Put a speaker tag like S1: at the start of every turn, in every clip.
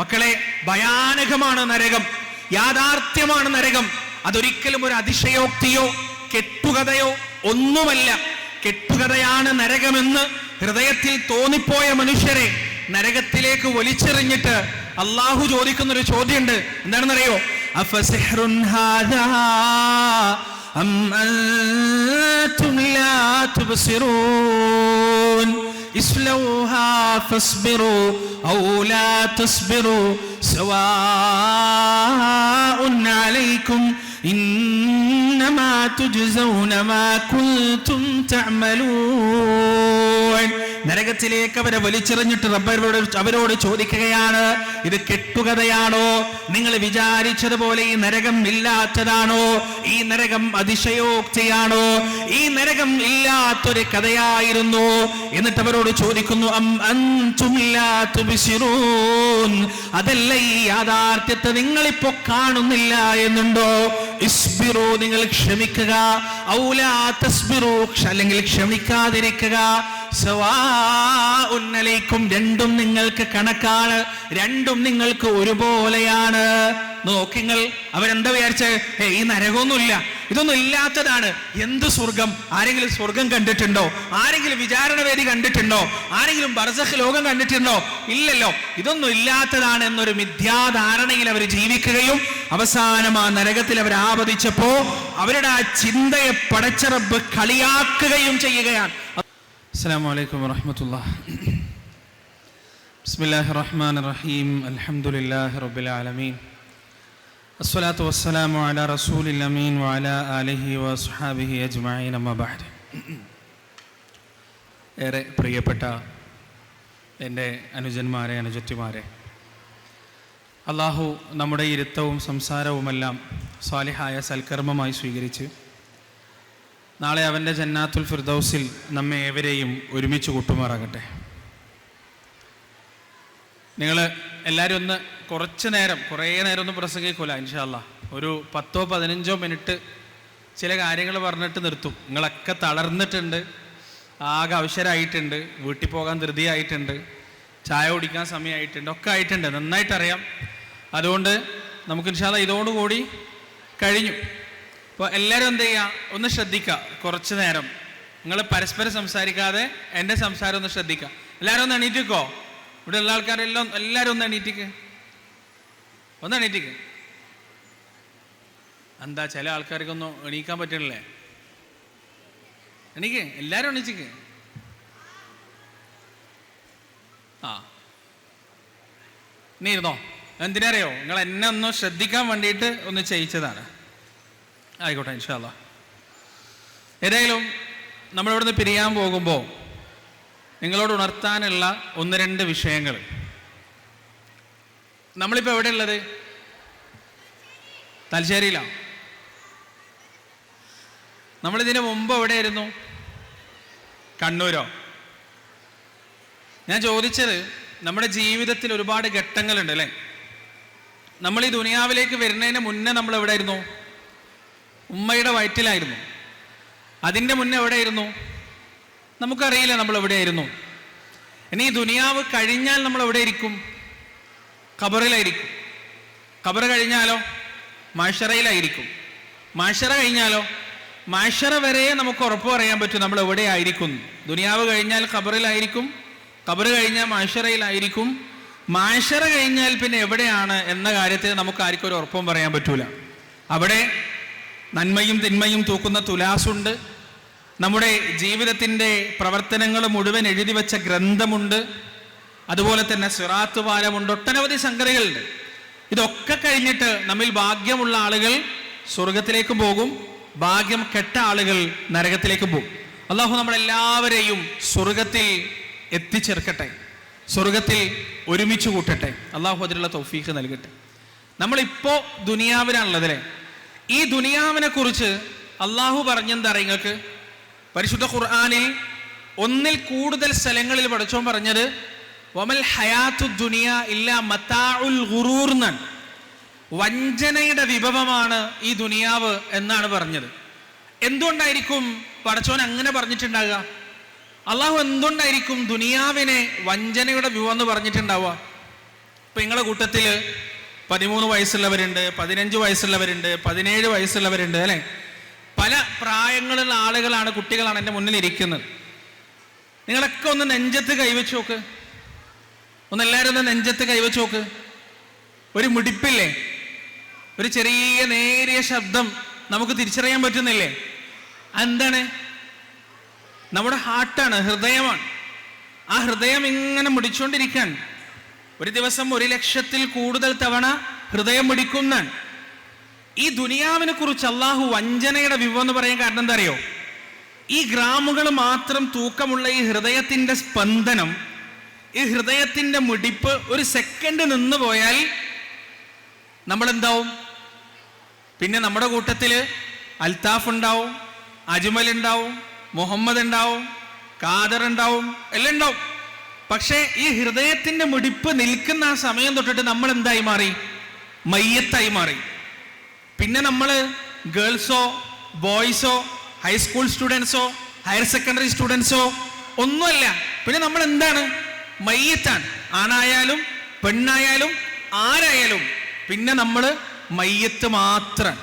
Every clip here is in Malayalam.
S1: മക്കളെ ഭയാനകമാണ് നരകം. യാഥാർത്ഥ്യമാണ് നരകം. അതൊരിക്കലും ഒരു അതിശയോക്തിയോ കെട്ടുകഥയോ ഒന്നുമല്ല. കെട്ടുകഥയാണ് നരകമെന്ന് ഹൃദയത്തിൽ തോന്നിപ്പോയ മനുഷ്യരെ നരകത്തിലേക്ക് വലിച്ചെറിഞ്ഞിട്ട് അള്ളാഹു ചോദിക്കുന്ന ഒരു ചോദ്യമുണ്ട്. എന്താണെന്നറിയോ? അറിയോ തുബ്സിറൂൻ. اسلوها فاصبروا أو لا تصبروا سواء عليكم إنما تجزون ما كنتم تعملون നരകത്തിലേക്ക് അവരെ വലിച്ചെറിഞ്ഞിട്ട് റബ്ബരോട് അവരോട് ചോദിക്കുകയാണ് ഇത് കെട്ടുകഥയാണോ? നിങ്ങൾ വിചാരിച്ചതുപോലെ ഈ നരകം ഇല്ലാത്തതാണോ? ഈ നരകം അതിശയോക്തിയാണോ? ഈ നരകം ഇല്ലാത്തൊരു കഥയായിരുന്നു. എന്നിട്ട് അവരോട് ചോദിക്കുന്നു അതല്ല ഈ യാഥാർത്ഥ്യത്തെ നിങ്ങളിപ്പോ കാണുന്നില്ല എന്നുണ്ടോ? ഇസ്ബിറു നിങ്ങൾ ക്ഷമിക്കുക. ഔലാ തസ്ബിറു അല്ലെങ്കിൽ ക്ഷമിക്കാതിരിക്കുക. സവാഉന്നലൈക്കും രണ്ടും നിങ്ങൾക്ക് കണക്കാണ്. രണ്ടും നിങ്ങൾക്ക് ഒരുപോലെയാണ്. നോക്കിങ്ങൾ അവരെന്താ വിചാരിച്ചേ? ഏ ഈ നരകമൊന്നുമില്ല. ഇതൊന്നും ഇല്ലാത്തതാണ്. എന്ത് സ്വർഗം ആരെങ്കിലും സ്വർഗം കണ്ടിട്ടുണ്ടോ? ആരെങ്കിലും വിചാരണ വേദി കണ്ടിട്ടുണ്ടോ? ആരെങ്കിലും ബർസഖ് ലോകം കണ്ടിട്ടുണ്ടോ? ഇല്ലല്ലോ. ഇതൊന്നും ഇല്ലാത്തതാണ് എന്നൊരു മിഥ്യാധാരണയിൽ അവർ ജീവിക്കുകയും അവസാനം ആ നരകത്തിൽ അവർ ആപതിച്ചപ്പോ അവരുടെ ആ ചിന്തയെ പടച്ചറബ് കളിയാക്കുകയും ചെയ്യുകയാണ്. അസ്സാം വലൈക്കും ബിസ്മില്ലാഹി റഹ്മാൻ റഹീം. അലഹമുല്ലാ റബുലാലമീൻ അസ്വലാത്തു വസ്സലാമു അല റസൂലിൽ അമീൻ വഅല അലഹി വസ്ഹാബിഹി അജ്മഈൻ നമ്മ ബഹ്ദ് ഏറെ പ്രിയപ്പെട്ട എന്റെ അനുജന്മാരെ അനുജത്തിമാരെ അള്ളാഹു നമ്മുടെ ഇരുത്തവും സംസാരവുമെല്ലാം സ്വാലിഹായ സൽക്കർമ്മമായി സ്വീകരിച്ച് നാളെ അവന്റെ ജന്നാത്തുൽ ഫിർദൗസിൽ നമ്മെ ഏവരെയും ഒരുമിച്ച് കൂട്ടുമാറാകട്ടെ. നിങ്ങൾ എല്ലാവരും ഒന്ന് കുറച്ച് നേരം കുറേ നേരം ഒന്നും പ്രസംഗിക്കൂല ഇൻഷാല്ല ഒരു പത്തോ പതിനഞ്ചോ മിനിറ്റ് ചില കാര്യങ്ങൾ പറഞ്ഞിട്ട് നിർത്തും. നിങ്ങളൊക്കെ തളർന്നിട്ടുണ്ട് ആകെ അവശരായിട്ടുണ്ട് വീട്ടിൽ പോകാൻ ധൃതിയായിട്ടുണ്ട് ചായ കുടിക്കാൻ സമയമായിട്ടുണ്ട് ഒക്കെ ആയിട്ടുണ്ട് നന്നായിട്ടറിയാം. അതുകൊണ്ട് നമുക്ക് ഇൻഷാല്ല ഇതോടുകൂടി കഴിഞ്ഞു. അപ്പോൾ എല്ലാവരും എന്ത് ചെയ്യുക ഒന്ന് ശ്രദ്ധിക്കുക കുറച്ച് നേരം. നിങ്ങൾ പരസ്പരം സംസാരിക്കാതെ എന്റെ സംസാരം ഒന്ന് ശ്രദ്ധിക്കുക എല്ലാവരും ഒന്ന് എണീറ്റിക്കോ ഇവിടെ ഉള്ള ആൾക്കാരെല്ലാം എല്ലാവരും ഒന്ന് എണീറ്റിക്ക്. ഒന്ന് എണീറ്റിക്ക്. എന്താ ചില ആൾക്കാർക്കൊന്നും എണീക്കാൻ പറ്റണില്ലേ? എണീക്ക് എല്ലാവരും എണീച്ചിക്ക്. ആ. നീ ഇരുന്നോ? എന്തിനറിയോ? നിങ്ങൾ എന്നെ ഒന്ന് ശ്രദ്ധിക്കാൻ വേണ്ടിയിട്ട് ഒന്ന് ചെയ്യിച്ചതാണ്. ആയിക്കോട്ടെ ഇൻഷാല്ല ഏതായാലും നമ്മളിവിടുന്ന് പിരിയാൻ പോകുമ്പോൾ നിങ്ങളോട് ഉണർത്താനുള്ള ഒന്ന് രണ്ട് വിഷയങ്ങൾ. നമ്മളിപ്പോൾ എവിടെ ഉള്ളത്? തലശ്ശേരിയിലാണ് നമ്മളിതിന് മുമ്പ് എവിടെയായിരുന്നു? കണ്ണൂരോ? ഞാൻ ചോദിച്ചത് നമ്മുടെ ജീവിതത്തിൽ ഒരുപാട് ഘട്ടങ്ങളുണ്ട് അല്ലേ? നമ്മൾ ഈ ദുനിയാവിലേക്ക് വരുന്നതിന് മുന്നേ നമ്മൾ എവിടെയായിരുന്നു? ഉമ്മയുടെ വയറ്റിലായിരുന്നു. അതിന്റെ മുന്നേ എവിടെയായിരുന്നു? നമുക്കറിയില്ല നമ്മൾ എവിടെയായിരുന്നു ഇനി ദുനിയാവ് കഴിഞ്ഞാൽ നമ്മൾ എവിടെ ഇരിക്കും ഖബറിലായിരിക്കും. ഖബർ കഴിഞ്ഞാലോ? മാഷറയിലായിരിക്കും മാഷറ കഴിഞ്ഞാലോ? മാഷറ വരെ നമുക്ക് ഉറപ്പ് പറയാൻ പറ്റും നമ്മൾ എവിടെ ആയിരിക്കും ദുനിയാവ് കഴിഞ്ഞാൽ ഖബറിലായിരിക്കും ഖബർ കഴിഞ്ഞാൽ മാഷറയിലായിരിക്കും മാഷറ കഴിഞ്ഞാൽ പിന്നെ എവിടെയാണ് എന്ന കാര്യത്തിൽ നമുക്ക് ആർക്കും ഒരു ഉറപ്പും പറയാൻ പറ്റൂല. അവിടെ നന്മയും തിന്മയും തൂക്കുന്ന തുലാസുണ്ട്. നമ്മുടെ ജീവിതത്തിന്റെ പ്രവർത്തനങ്ങൾ മുഴുവൻ എഴുതി വെച്ച ഗ്രന്ഥമുണ്ട്. അതുപോലെ തന്നെ സിറാത്ത് പാലമുണ്ട് ഒട്ടനവധി സംഗതികളുണ്ട്. ഇതൊക്കെ കഴിഞ്ഞിട്ട് നമ്മിൽ ഭാഗ്യമുള്ള ആളുകൾ സ്വർഗത്തിലേക്ക് പോകും. ഭാഗ്യം കെട്ട ആളുകൾ നരകത്തിലേക്ക് പോകും. അള്ളാഹു നമ്മളെല്ലാവരെയും സ്വർഗത്തിൽ എത്തിച്ചേർക്കട്ടെ. സ്വർഗത്തിൽ ഒരുമിച്ച് കൂട്ടട്ടെ. അള്ളാഹു അതിനുള്ള തൗഫീഖ് നൽകട്ടെ. നമ്മളിപ്പോ ദുനിയാവിനാണുള്ളതല്ലേ ഈ ദുനിയാവിനെ കുറിച്ച് അള്ളാഹു പറഞ്ഞെന്താ നിങ്ങൾക്ക്? പരിശുദ്ധ ഖുർആാനിൽ ഒന്നിൽ കൂടുതൽ സ്ഥലങ്ങളിൽ പഠിച്ചോൻ പറഞ്ഞത് വമൽ ഹയാത്തു ദുനിയ ഇല്ല മത്താഉൽ ഗുറൂർന്നൻ വഞ്ചനയുടെ വിഭവമാണ് ഈ ദുനിയാവ് എന്നാണ് പറഞ്ഞത്. എന്തുകൊണ്ടായിരിക്കും പടച്ചോൻ അങ്ങനെ പറഞ്ഞിട്ടുണ്ടാകുക അള്ളാഹു എന്തുകൊണ്ടായിരിക്കും ദുനിയാവിനെ വഞ്ചനയുടെ വിഭവം എന്ന് പറഞ്ഞിട്ടുണ്ടാവുക? ഇപ്പൊ നിങ്ങളുടെ കൂട്ടത്തിൽ പതിമൂന്ന് വയസ്സുള്ളവരുണ്ട് പതിനഞ്ച് വയസ്സുള്ളവരുണ്ട് പതിനേഴ് വയസ്സുള്ളവരുണ്ട് അല്ലെ? പല പ്രായങ്ങളുള്ള ആളുകളാണ് കുട്ടികളാണ് എന്റെ മുന്നിൽ ഇരിക്കുന്നത് നിങ്ങളൊക്കെ ഒന്ന് നെഞ്ചത്ത് കൈവച്ച് നോക്ക്. ഒന്ന് എല്ലാവരും ഒന്ന് നെഞ്ചത്ത് കൈവച്ച് നോക്ക്. ഒരു മുടിപ്പില്ലേ? ഒരു ചെറിയ നേരിയ ശബ്ദം നമുക്ക് തിരിച്ചറിയാൻ പറ്റുന്നില്ലേ? എന്താണ്? നമ്മുടെ ഹാർട്ടാണ് ഹൃദയമാണ്. ആ ഹൃദയം ഇങ്ങനെ മുടിച്ചുകൊണ്ടിരിക്കാൻ ഒരു ദിവസം ഒരു ലക്ഷത്തിൽ കൂടുതൽ തവണ ഹൃദയം മുടിക്കുന്നതാണ്. ഈ ദുനിയാവിനെ കുറിച്ച് അള്ളാഹു വഞ്ചനയുടെ വിവരം എന്ന് പറയാൻ കാരണം എന്താ അറിയോ? ഈ ഗ്രാമുകൾ മാത്രം തൂക്കമുള്ള ഈ ഹൃദയത്തിന്റെ സ്പന്ദനം ഈ ഹൃദയത്തിന്റെ മുടിപ്പ് ഒരു സെക്കൻഡ് നിന്ന് പോയാൽ നമ്മൾ എന്താവും പിന്നെ നമ്മുടെ കൂട്ടത്തിൽ അൽത്താഫ് ഉണ്ടാവും അജ്മൽ ഉണ്ടാവും മുഹമ്മദ് ഉണ്ടാവും കാദർ ഉണ്ടാവും എല്ലാം ഉണ്ടാവും. പക്ഷേ ഈ ഹൃദയത്തിന്റെ മുടിപ്പ് നിൽക്കുന്ന ആ സമയം തൊട്ടിട്ട് നമ്മൾ എന്തായി മാറി? മയ്യത്തായി മാറി. പിന്നെ നമ്മൾ ഗേൾസോ ബോയ്സോ ഹൈസ്കൂൾ സ്റ്റുഡൻസോ ഹയർ സെക്കൻഡറി സ്റ്റുഡൻസോ ഒന്നുമല്ല. പിന്നെ നമ്മൾ എന്താണ്? മയ്യത്താണ്. ആണായാലും പെണ്ണായാലും ആരായാലും പിന്നെ നമ്മൾ മയ്യത്ത് മാത്രം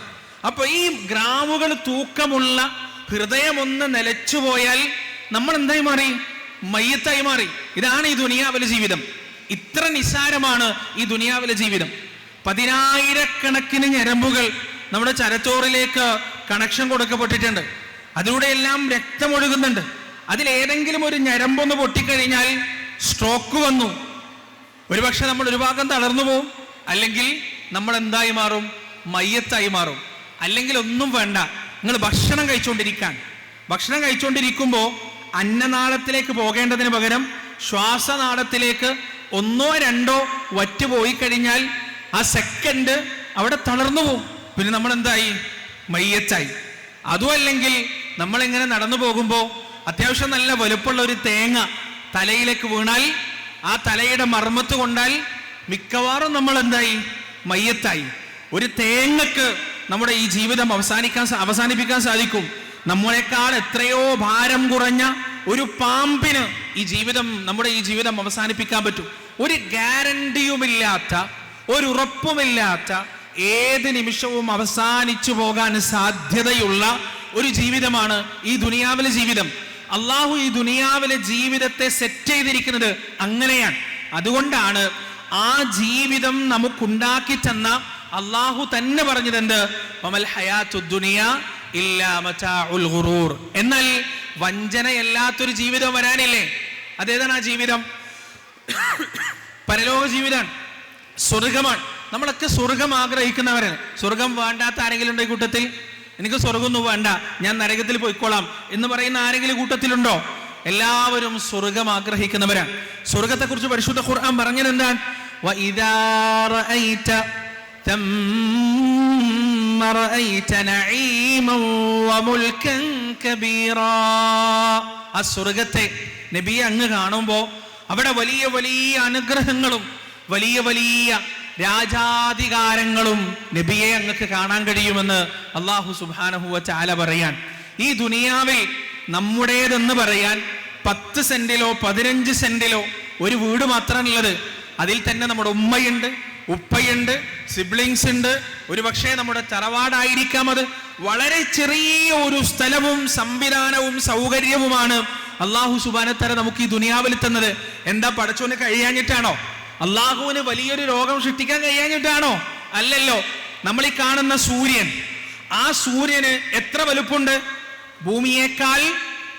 S1: അപ്പൊ ഈ ഗ്രാമുകൾ തൂക്കമുള്ള ഹൃദയമൊന്ന് നിലച്ചു പോയാൽ നമ്മൾ എന്തായി മാറി? മയ്യത്തായി മാറി. ഇതാണ് ഈ ദുനിയാവിലെ ജീവിതം. ഇത്ര നിസ്സാരമാണ് ഈ ദുനിയാവിലെ ജീവിതം. പതിനായിരക്കണക്കിന് ഞരമ്പുകൾ നമ്മുടെ ചരച്ചോറിലേക്ക് കണക്ഷൻ കൊടുക്കപ്പെട്ടിട്ടുണ്ട്. അതിലൂടെ എല്ലാം രക്തമൊഴുകുന്നുണ്ട്. അതിലേതെങ്കിലും ഒരു ഞരമ്പൊന്ന് പൊട്ടിക്കഴിഞ്ഞാൽ സ്ട്രോക്ക് വന്നു. ഒരുപക്ഷെ നമ്മൾ ഒരു ഭാഗം തളർന്നു പോവും. അല്ലെങ്കിൽ നമ്മൾ എന്തായി മാറും? മയ്യത്തായി മാറും. അല്ലെങ്കിൽ ഒന്നും വേണ്ട. നിങ്ങൾ ഭക്ഷണം കഴിച്ചുകൊണ്ടിരിക്കാൻ ഭക്ഷണം കഴിച്ചുകൊണ്ടിരിക്കുമ്പോൾ അന്നനാളത്തിലേക്ക് പോകേണ്ടതിന് പകരം ശ്വാസനാളത്തിലേക്ക് ഒന്നോ രണ്ടോ വറ്റുപോയി കഴിഞ്ഞാൽ ആ സെക്കൻഡ് അവിടെ തളർന്നു പോകും പിന്നെ നമ്മൾ എന്തായി മയ്യച്ചായി. അതും അല്ലെങ്കിൽ നമ്മളിങ്ങനെ നടന്നു പോകുമ്പോൾ അത്യാവശ്യം നല്ല വലുപ്പുള്ള ഒരു തേങ്ങ തലയിലേക്ക് വീണാൽ ആ തലയുടെ മർമ്മത്ത് കൊണ്ടാൽ മിക്കവാറും നമ്മൾ എന്തായി മയ്യത്തായി. ഒരു തേങ്ങക്ക് നമ്മുടെ ഈ ജീവിതം അവസാനിക്കാൻ അവസാനിപ്പിക്കാൻ സാധിക്കും. നമ്മളെക്കാൾ എത്രയോ ഭാരം കുറഞ്ഞ ഒരു പാമ്പിന് ഈ ജീവിതം നമ്മുടെ ഈ ജീവിതം അവസാനിപ്പിക്കാൻ പറ്റും. ഒരു ഗ്യാരണ്ടിയുമില്ലാത്ത ഒരു ഉറപ്പുമില്ലാത്ത ഏത് നിമിഷവും അവസാനിച്ചു പോകാൻ സാധ്യതയുള്ള ഒരു ജീവിതമാണ് ഈ ദുനിയാവിലെ ജീവിതം. അള്ളാഹു ഈ ദുനിയാവിലെ ജീവിതത്തെ സെറ്റ് ചെയ്തിരിക്കുന്നത് അങ്ങനെയാണ്. അതുകൊണ്ടാണ് ആ ജീവിതം നമുക്കുണ്ടാക്കി തന്ന അള്ളാഹു തന്നെ പറഞ്ഞതെന്ത്? എന്നാൽ വഞ്ചനയല്ലാത്തൊരു ജീവിതം വരാനില്ലേ? അതേതാണ് ആ ജീവിതം? പരലോക ജീവിതമാണ്. സ്വർഗമാണ്. നമ്മളൊക്കെ സ്വർഗം ആഗ്രഹിക്കുന്നവരാണ്. സ്വർഗം വേണ്ടാത്ത ആരെങ്കിലും ഉണ്ടോ ഈ കൂട്ടത്തിൽ? എനിക്ക് സ്വർഗമൊന്നും വേണ്ട. ഞാൻ നരകത്തിൽ പോയിക്കോളാം എന്ന് പറയുന്ന ആരെങ്കിലും കൂട്ടത്തിലുണ്ടോ? എല്ലാവരും സ്വർഗം ആഗ്രഹിക്കുന്നവരാണ്. സ്വർഗത്തെക്കുറിച്ച് പരിശുദ്ധ ഖുർആൻ പറഞ്ഞത് എന്താണ്? ആ സ്വർഗത്തെ നബി അങ്ങ് കാണുമ്പോൾ അവിടെ വലിയ വലിയ അനുഗ്രഹങ്ങളും വലിയ വലിയ രാജാധികാരങ്ങളും നബിയെ അങ്ങക്ക് കാണാൻ കഴിയുമെന്ന് അള്ളാഹു സുബാനഹുവ ചാല പറയാൻ. ഈ ദുനിയാവിൽ നമ്മുടേതെന്ന് പറയാൻ പത്ത് സെന്റിലോ പതിനഞ്ച് സെന്റിലോ ഒരു വീട് മാത്രമാണുള്ളത് അതിൽ തന്നെ നമ്മുടെ ഉമ്മയുണ്ട് ഉപ്പയുണ്ട് സിബ്ലിങ്സ് ഉണ്ട്. ഒരു പക്ഷേ നമ്മുടെ തറവാടായിരിക്കാം അത്. വളരെ ചെറിയ ഒരു സ്ഥലവും സംവിധാനവും സൗകര്യവുമാണ് അള്ളാഹു സുബാനത്തര നമുക്ക് ഈ ദുനിയാവിൽ തന്നത്. എന്താ പടച്ചോന് കഴിയാഞ്ഞിട്ടാണോ? അള്ളാഹുവിന് വലിയൊരു രോഗം സൃഷ്ടിക്കാൻ കഴിയാഞ്ഞിട്ടാണോ? അല്ലല്ലോ. നമ്മൾ ഈ കാണുന്ന സൂര്യൻ. ആ സൂര്യന് എത്ര വലുപ്പുണ്ട്? ഭൂമിയേക്കാൾ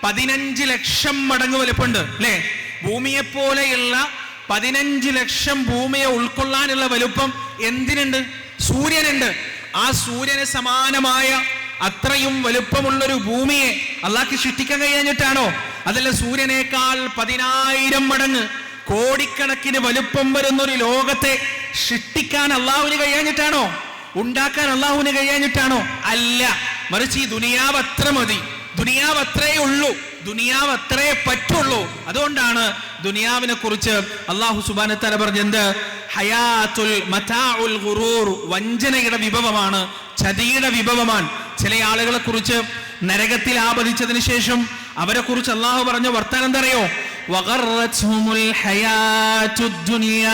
S1: പതിനഞ്ച് ലക്ഷം മടങ്ങ് വലുപ്പുണ്ട് അല്ലേ? ഭൂമിയെ പോലെയുള്ള പതിനഞ്ച് ലക്ഷം ഭൂമിയെ ഉൾക്കൊള്ളാനുള്ള വലുപ്പം എന്തിനുണ്ട്? സൂര്യനുണ്ട്. ആ സൂര്യന് സമാനമായ അത്രയും വലുപ്പമുള്ളൊരു ഭൂമിയെ അള്ളാഹ്ക്ക് സൃഷ്ടിക്കാൻ കഴിയാഞ്ഞിട്ടാണോ? അതല്ല സൂര്യനേക്കാൾ പതിനായിരം മടങ്ങ്. കോടിക്കണക്കിന് വലുപ്പം വരുന്ന ഒരു ലോകത്തെ സൃഷ്ടിക്കാൻ അള്ളാഹുവിന് കഴിയാഞ്ഞിട്ടാണോ? ഉണ്ടാക്കാൻ അള്ളാഹുവിന് കഴിയാഞ്ഞിട്ടാണോ? അല്ല. മറിച്ച് ഈ ദുനിയാവ് അത്ര മതി. ദുനിയാവ് അത്രേ ഉള്ളൂ. ദുനിയാവ് അത്രേ പറ്റുള്ളൂ. അതുകൊണ്ടാണ് ദുനിയാവിനെ കുറിച്ച് അള്ളാഹു സുബാനത്തല പറഞ്ഞത് ഹയാത്തുൽ മതാഉൽ ഗുറൂർ വഞ്ചനയുടെ വിഭവമാണ് ചതിയുടെ വിഭവമാണ്. ചില ആളുകളെ കുറിച്ച് നരകത്തിൽ ആപതിച്ചതിന് ശേഷം അവരെ കുറിച്ച് അള്ളാഹു പറഞ്ഞ വർത്താനം എന്തറിയോ വഗറത്ഹുമുൽ ഹയാത്തുദ് ദുനിയ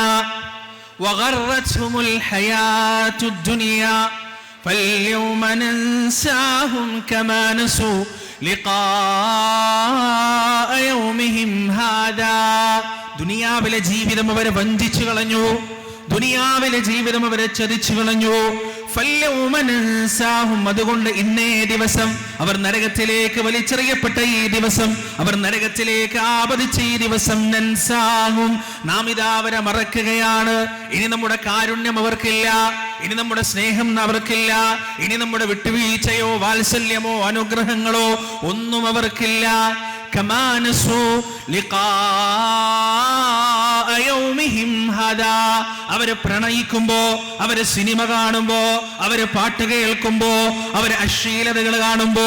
S1: وغرتهم الحياة الدنيا فاليوم ننساهم كما نسوا لقاء يومهم هذا ദുനിയാവിലെ ജീവിതം അവരെ വഞ്ചിച്ചു കളഞ്ഞു ദുനിയാവിലെ ജീവിതം അവരെ ചതിച്ചു കളഞ്ഞു. അതുകൊണ്ട് ഇന്നേ ദിവസം അവർ നരകത്തിലേക്ക് വലിച്ചെറിയപ്പെട്ട ഈ ദിവസം അവർ നരകത്തിലേക്ക് ആപതിച്ച ഈ ദിവസം നൻസാഹും നാം ഇതാവരെ മറക്കുകയാണ്. ഇനി നമ്മുടെ കാരുണ്യം അവർക്കില്ല ഇനി നമ്മുടെ സ്നേഹം അവർക്കില്ല ഇനി നമ്മുടെ വിട്ടുവീഴ്ചയോ വാത്സല്യമോ അനുഗ്രഹങ്ങളോ ഒന്നും അവർക്കില്ല. കമാനസു ലിഖാ അവർ പ്രണയിക്കുമ്പോ അവർ സിനിമ കാണുമ്പോ അവർ പാട്ട് കേൾക്കുമ്പോ അവർ അശ്ലീലതകൾ കാണുമ്പോ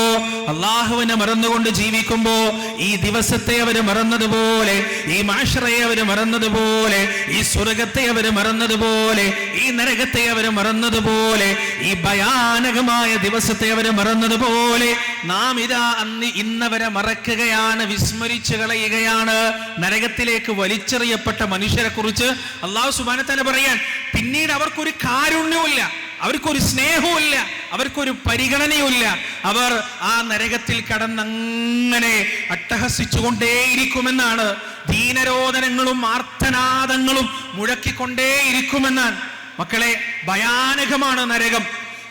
S1: അള്ളാഹുവിനെ മറന്നുകൊണ്ട് ജീവിക്കുമ്പോ ഈ ദിവസത്തെ അവർ മറന്നതുപോലെ ഈ മാഷറയെ അവർ മറന്നതുപോലെ ഈ സ്വർഗത്തെ അവർ മറന്നതുപോലെ ഈ നരകത്തെ അവർ മറന്നതുപോലെ ഈ ഭയാനകമായ ദിവസത്തെ അവർ മറന്നതുപോലെ നാം ഇതാ അന്ന് ഇന്നവരെ മറക്കുകയാണ് വിസ്മരിച്ചു കളയുകയാണ് നരകത്തിലേക്ക് വലിച്ചെറിയപ്പെട്ട മനുഷ്യരെ കുറിച്ച് അള്ളാഹു സുബാനത്തല പറയാൻ പിന്നീട് അവർക്കൊരു കാരുണ്യവുമില്ല അവർക്കൊരു സ്നേഹവുമില്ല അവർക്കൊരു പരിഗണനയുമില്ല. അവർ ആ നരകത്തിൽ കടന്നങ്ങനെ അട്ടഹസിച്ചുകൊണ്ടേയിരിക്കുമെന്നാണ് ദീനരോധനങ്ങളും ആർത്തനാദങ്ങളും മുഴക്കിക്കൊണ്ടേയിരിക്കുമെന്നാണ്. മക്കളെ ഭയാനകമാണ് നരകം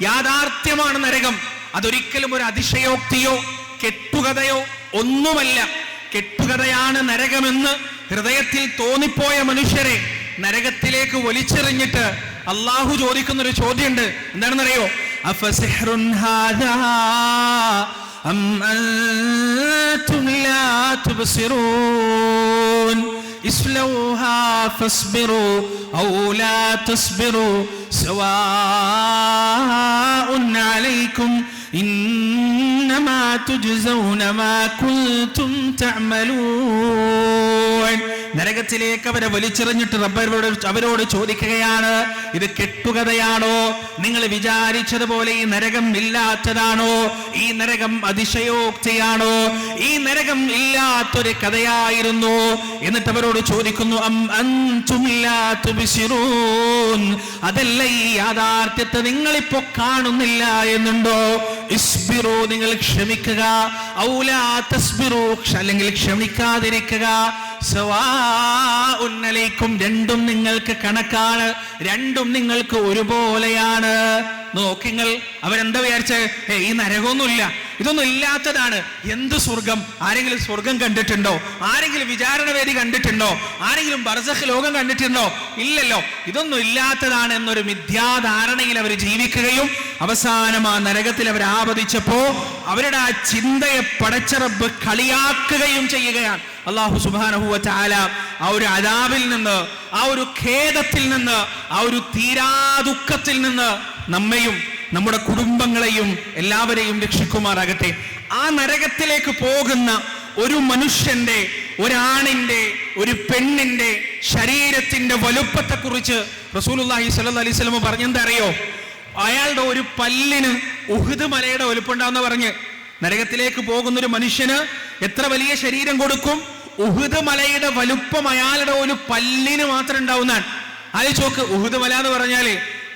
S1: യാഥാർത്ഥ്യമാണ് നരകം. അതൊരിക്കലും ഒരു അതിശയോക്തിയോ കെട്ടുകഥയോ ഒന്നുമല്ല. കെട്ടുകഥയാണ് നരകമെന്ന് ഹൃദയത്തിൽ തോന്നിപ്പോയ മനുഷ്യരെ നരകത്തിലേക്ക് വലിച്ചെറിഞ്ഞിട്ട് അള്ളാഹു ചോദിക്കുന്ന ഒരു ചോദ്യമുണ്ട്. എന്താണെന്നറിയോ? ഹാദാ അം അൻതും നരകത്തിലേക്ക് അവരെ വലിച്ചെറിഞ്ഞിട്ട് റബ്ബരോട് അവരോട് ചോദിക്കുകയാണ് ഇത് കെട്ടുകഥയാണോ? നിങ്ങൾ വിചാരിച്ചതുപോലെ ഈ നരകം ഇല്ലാത്തതാണോ? ഈ നരകം അതിശയോക്തിയാണോ? ഈ നരകം ഇല്ലാത്തൊരു കഥയായിരുന്നു. എന്നിട്ട് അവരോട് ചോദിക്കുന്നു. അതല്ല ഈ യാഥാർത്ഥ്യത്തെ നിങ്ങളിപ്പോ കാണുന്നില്ല എന്നുണ്ടോ? ഇസ്ബിറു നിങ്ങൾ ക്ഷമിക്കുക. ഔലാ തസ്ബിറു അല്ലെങ്കിൽ ക്ഷമിക്കാതിരിക്കുക. രണ്ടും നിങ്ങൾക്ക് കണക്കാണ് രണ്ടും നിങ്ങൾക്ക് ഒരുപോലെയാണ്. നോക്കിങ്ങൾ. അവരെന്താ വിചാരിച്ച്? ഏ ഈ നരകമൊന്നുമില്ല. ഇതൊന്നും ഇല്ലാത്തതാണ്. എന്ത് സ്വർഗം? ആരെങ്കിലും സ്വർഗം കണ്ടിട്ടുണ്ടോ? ആരെങ്കിലും വിചാരണ വേദി കണ്ടിട്ടുണ്ടോ? ആരെങ്കിലും ബർസഖ് ലോകം കണ്ടിട്ടുണ്ടോ? ഇല്ലല്ലോ. ഇതൊന്നും ഇല്ലാത്തതാണ് എന്നൊരു മിഥ്യാധാരണയിൽ അവർ ജീവിക്കുകയും അവസാനം ആ നരകത്തിൽ അവർ ആപതിച്ചപ്പോ അവരുടെ ആ ചിന്തയെ പടച്ചറബ് കളിയാക്കുകയും ചെയ്യുകയാണ്. അള്ളാഹു സുബാനഹുവ ചാല ആ ഒരു അതാവിൽ നിന്ന് ആ ഒരു ഖേദത്തിൽ നിന്ന് ആ ഒരു തീരാ ദുഃഖത്തിൽ നിന്ന് നമ്മയും നമ്മുടെ കുടുംബങ്ങളെയും എല്ലാവരെയും രക്ഷിക്കുമാറാകട്ടെ. ആ നരകത്തിലേക്ക് പോകുന്ന ഒരു മനുഷ്യന്റെ ഒരാണിന്റെ ഒരു പെണ്ണിന്റെ ശരീരത്തിന്റെ വലുപ്പത്തെക്കുറിച്ച് റസൂലുള്ളാഹി സ്വല്ലല്ലാഹി അലൈഹി വസല്ലം പറഞ്ഞെന്തറിയോ അയാളുടെ ഒരു പല്ലിന് ഉഹുദ് മലയുടെ വലുപ്പുണ്ടാവുന്ന പറഞ്ഞ്. നരകത്തിലേക്ക് പോകുന്ന ഒരു മനുഷ്യന് എത്ര വലിയ ശരീരം കൊടുക്കും? ഉഹുദ് മലയുടെ വലുപ്പം അയാളുടെ ഒരു പല്ലിന് മാത്രം ഉണ്ടാവുന്നതാണ്. ആലോചിച്ച് നോക്ക് ഉഹുദ് മല എന്ന് പറഞ്ഞാൽ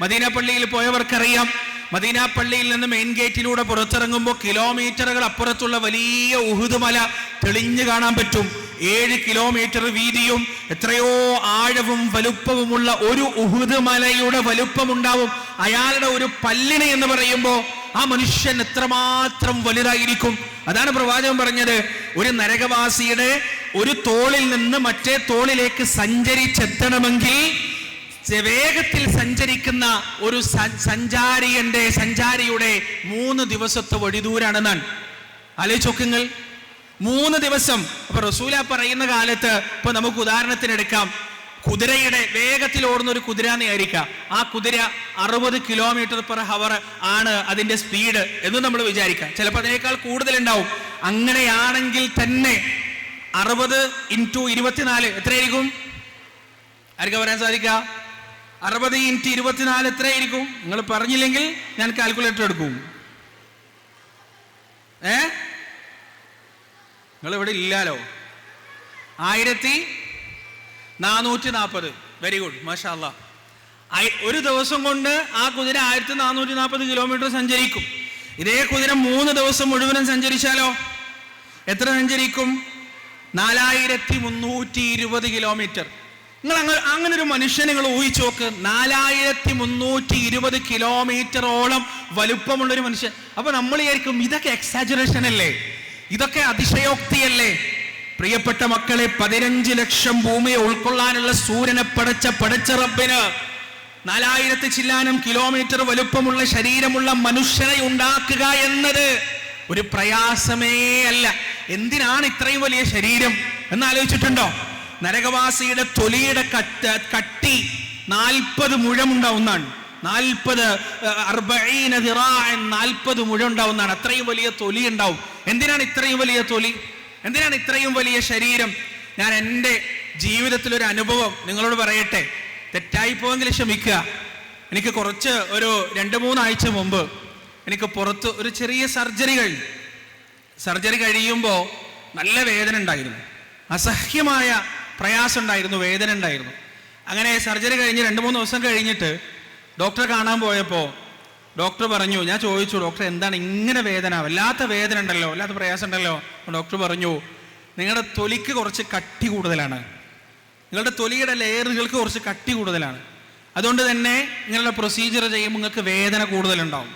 S1: മദീന പള്ളിയിൽ പോയവർക്കറിയാം. മദീന പള്ളിയിൽ നിന്ന് മെയിൻ ഗേറ്റിലൂടെ പുറത്തിറങ്ങുമ്പോൾ കിലോമീറ്ററുകൾ അപ്പുറത്തുള്ള വലിയ ഉഹുദ് മല തെളിഞ്ഞു കാണാൻ പറ്റും. ഏഴ് കിലോമീറ്റർ വീതിയും എത്രയോ ആഴവും വലുപ്പവുമുള്ള ഒരു ഉഹുദ് മലയുടെ വലുപ്പമുണ്ടാവും. അയാളുടെ ഒരു പല്ലിന് എന്ന് പറയുമ്പോൾ ആ മനുഷ്യൻ എത്രമാത്രം വലുതായിരിക്കും. അതാണ് പ്രവാചകൻ പറഞ്ഞത്. ഒരു നരകവാസിയുടെ ഒരു തോളിൽ നിന്ന് മറ്റേ തോളിലേക്ക് സഞ്ചരിച്ചെത്തണമെങ്കിൽ വേഗത്തിൽ സഞ്ചരിക്കുന്ന ഒരു സഞ്ചാരിയന്റെ സഞ്ചാരിയുടെ മൂന്ന് ദിവസത്തെ വഴിദൂരാണെന്നാണ് ആലോചിച്ചോക്കുങ്ങൾ മൂന്ന് ദിവസം. അപ്പൊ റസൂല പറയുന്ന കാലത്ത് ഇപ്പൊ നമുക്ക് ഉദാഹരണത്തിന് എടുക്കാം. കുതിരയുടെ വേഗത്തിൽ ഓടുന്ന ഒരു കുതിര എന്ന് വിചാരിക്കാം ആ കുതിര അറുപത് കിലോമീറ്റർ പെർ ഹവർ ആണ് അതിന്റെ സ്പീഡ് എന്ന് നമ്മൾ വിചാരിക്കാം. ചിലപ്പോൾ അതിനേക്കാൾ കൂടുതൽ ഉണ്ടാവും അങ്ങനെയാണെങ്കിൽ തന്നെ അറുപത് ഇന്റു ഇരുപത്തിനാല് എത്രയായിരിക്കും? ആർക്കാ പറയാൻ സാധിക്കുക? അറുപത് ഇന്റു ഇരുപത്തിനാല് എത്രയായിരിക്കും? നിങ്ങൾ പറഞ്ഞില്ലെങ്കിൽ ഞാൻ കാൽക്കുലേറ്റർ എടുക്കും. ഏ? നിങ്ങൾ ഇവിടെ ഇല്ലാലോ? ആയിരത്തി നാനൂറ്റി നാൽപ്പത് വെരി ഗുഡ് മാഷാല്ല ഒരു ദിവസം കൊണ്ട് ആ കുതിര ആയിരത്തി നാനൂറ്റി നാൽപ്പത് കിലോമീറ്റർ സഞ്ചരിക്കും. ഇതേ കുതിര മൂന്ന് ദിവസം മുഴുവനും സഞ്ചരിച്ചാലോ? എത്ര സഞ്ചരിക്കും? നാലായിരത്തി മുന്നൂറ്റി ഇരുപത് കിലോമീറ്റർ നിങ്ങൾ അങ്ങനെ അങ്ങനെ ഒരു മനുഷ്യനെ നിങ്ങൾ ഊഹിച്ചു നോക്ക്. നാലായിരത്തി മുന്നൂറ്റി ഇരുപത് കിലോമീറ്ററോളം വലുപ്പമുള്ള ഒരു മനുഷ്യൻ. അപ്പൊ നമ്മൾ വിചാരിക്കും ഇതൊക്കെ എക്സാജുറേഷൻ അല്ലേ? ഇതൊക്കെ അതിശയോക്തിയല്ലേ? പ്രിയപ്പെട്ട മക്കളെ പതിനഞ്ച് ലക്ഷം ഭൂമിയെ ഉൾക്കൊള്ളാനുള്ള സൂര്യനെ പടച്ച പടച്ച റബ്ബിന് നാലായിരത്തി ചില്ലാനം കിലോമീറ്റർ വലുപ്പമുള്ള ശരീരമുള്ള മനുഷ്യനെ ഉണ്ടാക്കുക എന്നത് ഒരു പ്രയാസമേ അല്ല. എന്തിനാണ് ഇത്രയും വലിയ ശരീരം? എന്ന് ആലോചിച്ചിട്ടുണ്ടോ? നരകവാസിയുടെ തൊലിയുടെ കട്ട കട്ടി നാൽപ്പത് മുഴമുണ്ടാവുന്നതാണ്. നാൽപ്പത് നാൽപ്പത് മുഴം ഉണ്ടാവുന്നതാണ് അത്രയും വലിയ തൊലി ഉണ്ടാവും. എന്തിനാണ് ഇത്രയും വലിയ തൊലി? എന്തിനാണ് ഇത്രയും വലിയ ശരീരം? ഞാൻ എന്റെ ജീവിതത്തിലൊരു അനുഭവം നിങ്ങളോട് പറയട്ടെ. തെറ്റായി പോവെങ്കിൽ ക്ഷമിക്കുക. എനിക്ക് കുറച്ച് ഒരു രണ്ട് മൂന്നാഴ്ച മുമ്പ് എനിക്ക് പുറത്ത് ഒരു ചെറിയ സർജറി കഴിഞ്ഞു. സർജറി കഴിയുമ്പോൾ നല്ല വേദന ഉണ്ടായിരുന്നു. അസഹ്യമായ പ്രയാസം ഉണ്ടായിരുന്നു വേദന ഉണ്ടായിരുന്നു. അങ്ങനെ സർജറി കഴിഞ്ഞ് രണ്ട് മൂന്ന് ദിവസം കഴിഞ്ഞിട്ട് ഡോക്ടറെ കാണാൻ പോയപ്പോൾ ഡോക്ടർ പറഞ്ഞു ഞാൻ ചോദിച്ചു ഡോക്ടർ എന്താണ് ഇങ്ങനെ വേദന? വല്ലാത്ത വേദന ഉണ്ടല്ലോ വല്ലാത്ത പ്രയാസം ഉണ്ടല്ലോ. ഡോക്ടർ പറഞ്ഞു നിങ്ങളുടെ തൊലിക്ക് കുറച്ച് കട്ടി കൂടുതലാണ്. നിങ്ങളുടെ തൊലിയുടെ ലെയറുകൾക്ക് കുറച്ച് കട്ടി കൂടുതലാണ്. അതുകൊണ്ട് തന്നെ നിങ്ങളുടെ പ്രൊസീജിയർ ചെയ്യുമ്പോൾ നിങ്ങൾക്ക് വേദന കൂടുതലുണ്ടാവും.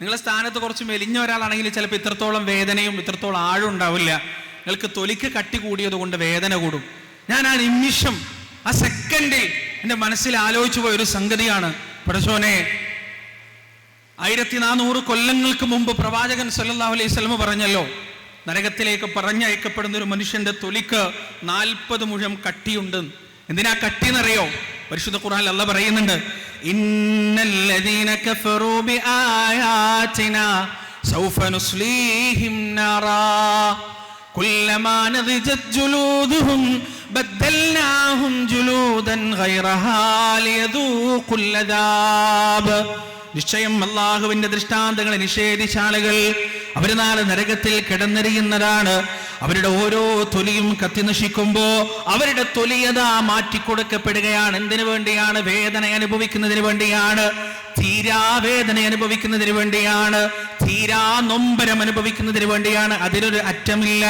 S1: നിങ്ങളുടെ സ്ഥാനത്ത് കുറച്ച് മെലിഞ്ഞ ഒരാളാണെങ്കിൽ ചിലപ്പോൾ ഇത്രത്തോളം വേദനയും ഇത്രത്തോളം ആഴം ഉണ്ടാവില്ല. നിങ്ങൾക്ക് തൊലിക്ക് കട്ടി കൂടിയത് കൊണ്ട് വേദന കൂടും. ഞാൻ ആ നിമിഷം ആ സെക്കൻഡിൽ എന്റെ മനസ്സിൽ ആലോചിച്ചു പോയ ഒരു സംഗതിയാണ്. പടശോനെ ആയിരത്തി നാനൂറ് കൊല്ലങ്ങൾക്ക് മുമ്പ് പ്രവാചകൻ സല്ലാ അലൈഹി സ്വലമ പറഞ്ഞല്ലോ നരകത്തിലേക്ക് പറഞ്ഞയക്കപ്പെടുന്ന ഒരു മനുഷ്യന്റെ തൊലിക്ക് നാൽപ്പത് മുഴം കട്ടിയുണ്ട്. എന്തിനാ കട്ടി എന്നറിയോ പരിശുദ്ധ ഖുർആൻ അല്ല പറയുന്നുണ്ട് ഇന്നല്ലദീന بدلناهم جلودا غيرها ليذوقوا العذاب നിശ്ചയം അള്ളാഹുവിന്റെ ദൃഷ്ടാന്തങ്ങളെ നിഷേധിച്ച ആളുകൾ അവർ നാളെ നരകത്തിൽ കിടന്നെറിയുന്നതാണ് അവരുടെ ഓരോ തൊലിയും കത്തി നശിക്കുമ്പോ അവരുടെ തൊലിയത മാറ്റിക്കൊടുക്കപ്പെടുകയാണ്. എന്തിനു വേണ്ടിയാണ്? വേദന അനുഭവിക്കുന്നതിന് വേണ്ടിയാണ്. തീരാ വേദന അനുഭവിക്കുന്നതിന് വേണ്ടിയാണ്. തീരാ നൊമ്പരം അനുഭവിക്കുന്നതിന് വേണ്ടിയാണ്. അതിനൊരു അറ്റമില്ല.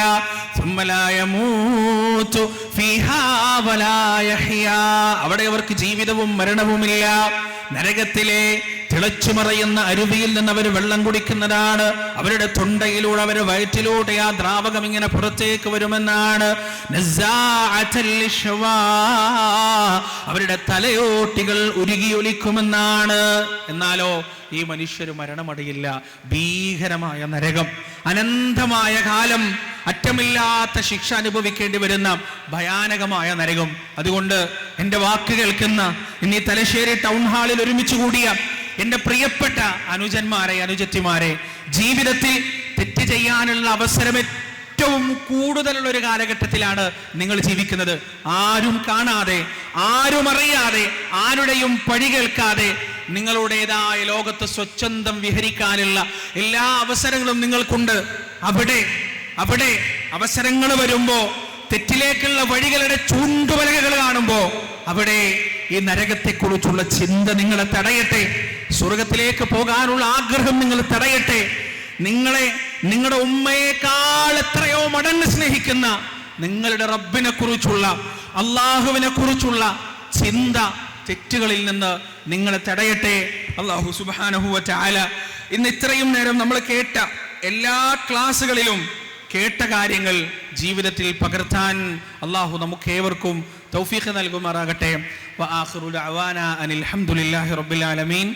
S1: അവിടെ അവർക്ക് ജീവിതവും മരണവുമില്ല. നരകത്തിലെ തിളച്ചുമറയുന്ന അരുവിയിൽ നിന്ന് അവർ വെള്ളം കുടിക്കുന്നതാണ്. അവരുടെ തൊണ്ടയിലൂടെ അവരുടെ വയറ്റിലൂടെ ആ ദ്രാവകം ഇങ്ങനെ പുറത്തേക്ക് വരുമെന്നാണ്. അവരുടെ തലയോട്ടികൾ ഉരുകിയൊലിക്കുമെന്നാണ്. എന്നാലോ ഈ മനുഷ്യർ മരണമടയില്ല. ഭീകരമായ നരകം അനന്തമായ കാലം അറ്റമില്ലാത്ത ശിക്ഷ അനുഭവിക്കേണ്ടി വരുന്ന ഭയാനകമായ നരകം. അതുകൊണ്ട് എന്റെ വാക്ക് കേൾക്കുന്ന ഇന്നീ തലശ്ശേരി ടൗൺ ഹാളിൽ ഒരുമിച്ച് കൂടിയ എന്റെ പ്രിയപ്പെട്ട അനുജന്മാരെ അനുജത്തിമാരെ ജീവിതത്തിൽ തെറ്റ് ചെയ്യാനുള്ള അവസരം ഏറ്റവും കൂടുതലുള്ള ഒരു കാലഘട്ടത്തിലാണ് നിങ്ങൾ ജീവിക്കുന്നത്. ആരും കാണാതെ ആരും അറിയാതെ ആരുടെയും പഴി കേൾക്കാതെ നിങ്ങളുടേതായ ലോകത്ത് സ്വച്ഛന്തം വിഹരിക്കാനുള്ള എല്ലാ അവസരങ്ങളും നിങ്ങൾക്കുണ്ട്. അവിടെ അവിടെ അവസരങ്ങൾ വരുമ്പോ തെറ്റിലേക്കുള്ള വഴികളുടെ ചൂണ്ടുവലകൾ കാണുമ്പോ അവിടെ ഈ നരകത്തെക്കുറിച്ചുള്ള ചിന്ത നിങ്ങളെ തടയട്ടെ. സ്വർഗത്തിലേക്ക് പോകാനുള്ള ആഗ്രഹം നിങ്ങൾ തടയട്ടെ. നിങ്ങളെ നിങ്ങളുടെ ഉമ്മയേക്കാൾ എത്രയോ മടങ്ങ് സ്നേഹിക്കുന്ന നിങ്ങളുടെ റബ്ബിനെ കുറിച്ചുള്ള അള്ളാഹുവിനെ കുറിച്ചുള്ള ചിന്ത തെറ്റുകളിൽ നിന്ന് നിങ്ങളെ തടയട്ടെ. അള്ളാഹു സുബാനഹുവ ചാല ഇന്ന് ഇത്രയും നേരം നമ്മൾ കേട്ട എല്ലാ ക്ലാസ്സുകളിലും കേട്ട കാര്യങ്ങൾ ജീവിതത്തിൽ പകർത്താൻ അള്ളാഹു നമുക്ക് ഏവർക്കും തൗഫീഖ് നൽകുമാറാകട്ടെ. അനിൽ അലഹമുല്ലാഹി റബ്ബിൽ ആലമീൻ.